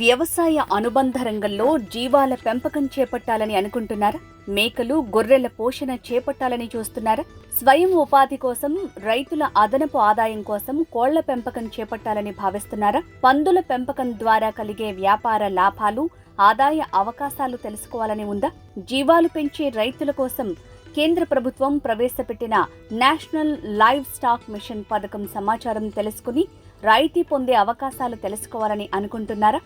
వ్యవసాయ అనుబంధ రంగంలో జీవాల పెంపకం చేపట్టాలని అనుకుంటున్నారా? మేకలు గొర్రెల పోషణ చేపట్టాలని చూస్తున్నారా? స్వయం ఉపాధి కోసం రైతుల అదనపు ఆదాయం కోసం కోళ్ళ పెంపకం చేపట్టాలని భావిస్తున్నారా? పందుల పెంపకం ద్వారా కలిగే వ్యాపార లాభాలు ఆదాయ అవకాశాలు తెలుసుకోవాలని ఉందా? జీవాలు పెంచే రైతుల కోసం కేంద్ర ప్రభుత్వం ప్రవేశపెట్టిన నేషనల్ లైవ్ స్టాక్ మిషన్ పథకం సమాచారం తెలుసుకుని రాయితీ పొందే అవకాశాలు తెలుసుకోవాలని అనుకుంటున్నారా?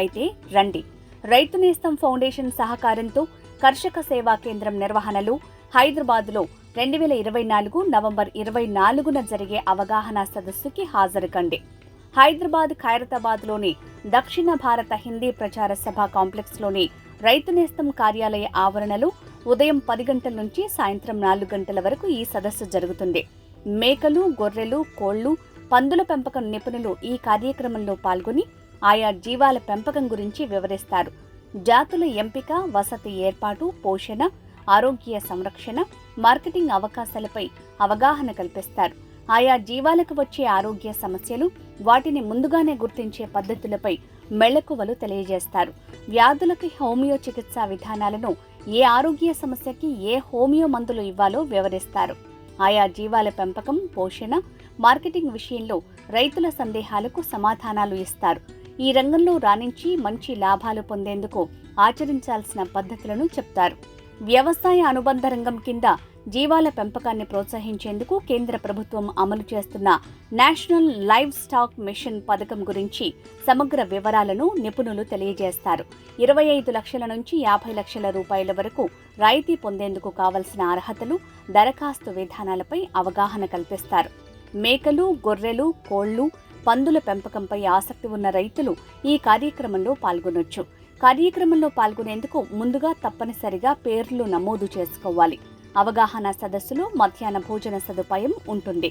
అయితే రండి. రైతు నేస్తం ఫౌండేషన్ సహకారంతో కర్షక సేవా కేంద్రం నిర్వహణలో హైదరాబాద్లో రెండు వేల ఇరవై నాలుగు నవంబర్ ఇరవై నాలుగున జరిగే అవగాహన సదస్సుకి హాజరు కండి హైదరాబాద్ ఖైరతాబాద్లోని దక్షిణ భారత హిందీ ప్రచార సభ కాంప్లెక్స్లోని రైతు నేస్తం కార్యాలయ ఆవరణలో ఉదయం పది గంటల నుంచి సాయంత్రం నాలుగు గంటల వరకు ఈ సదస్సు జరుగుతుంది. మేకలు గొర్రెలు కోళ్ళు పందుల పెంపకం నిపుణులు ఈ కార్యక్రమంలో పాల్గొని ఆయా జీవాల పెంపకం గురించి వివరిస్తారు. జాతుల ఎంపిక వసతి ఏర్పాటు పోషణ ఆరోగ్య సంరక్షణ మార్కెటింగ్ అవకాశాలపై అవగాహన కల్పిస్తారు. ఆయా జీవాలకు వచ్చే ఆరోగ్య సమస్యలు వాటిని ముందుగానే గుర్తించే పద్ధతులపై మెళకువలు తెలియజేస్తారు. వ్యాధులకి హోమియో చికిత్సా విధానాలను ఏ ఆరోగ్య సమస్యకి ఏ హోమియో మందులు ఇవ్వాలో వివరిస్తారు. ఆయా జీవాల పెంపకం పోషణ మార్కెటింగ్ విషయంలో రైతుల సందేహాలకు సమాధానాలు ఇస్తారు. ఈ రంగంలో రాణించి మంచి లాభాలు పొందేందుకు ఆచరించాల్సిన పద్ధతులను చెప్తారు. వ్యవసాయ అనుబంధ రంగం కింద జీవాల పెంపకాన్ని ప్రోత్సహించేందుకు కేంద్ర ప్రభుత్వం అమలు చేస్తున్న నేషనల్ లైవ్ స్టాక్ మిషన్ పథకం గురించి సమగ్ర వివరాలను నిపుణులు తెలియజేస్తారు. ఇరవై ఐదు లక్షల నుంచి యాభై లక్షల రూపాయల వరకు రాయితీ పొందేందుకు కావలసిన అర్హతలు దరఖాస్తు విధానాలపై అవగాహన కల్పిస్తారు. మేకలు గొర్రెలు కోళ్ళు పందుల పెంపకంపై ఆసక్తి ఉన్న రైతులు ఈ కార్యక్రమంలో పాల్గొనొచ్చు. కార్యక్రమంలో పాల్గొనేందుకు ముందుగా తప్పనిసరిగా పేర్లు నమోదు చేసుకోవాలి. అవగాహన సదస్సులో మధ్యాహ్న భోజన సదుపాయం ఉంటుంది.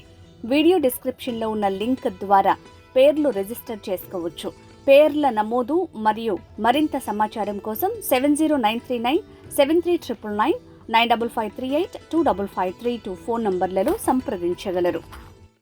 వీడియో డిస్క్రిప్షన్లో ఉన్న లింక్ ద్వారా పేర్లు రిజిస్టర్ చేసుకోవచ్చు. పేర్ల నమోదు మరియు మరింత సమాచారం కోసం seven zero nine three nine seven three triple nine nine double five three eight two double five three two phone నంబర్లలో సంప్రదించగలరు.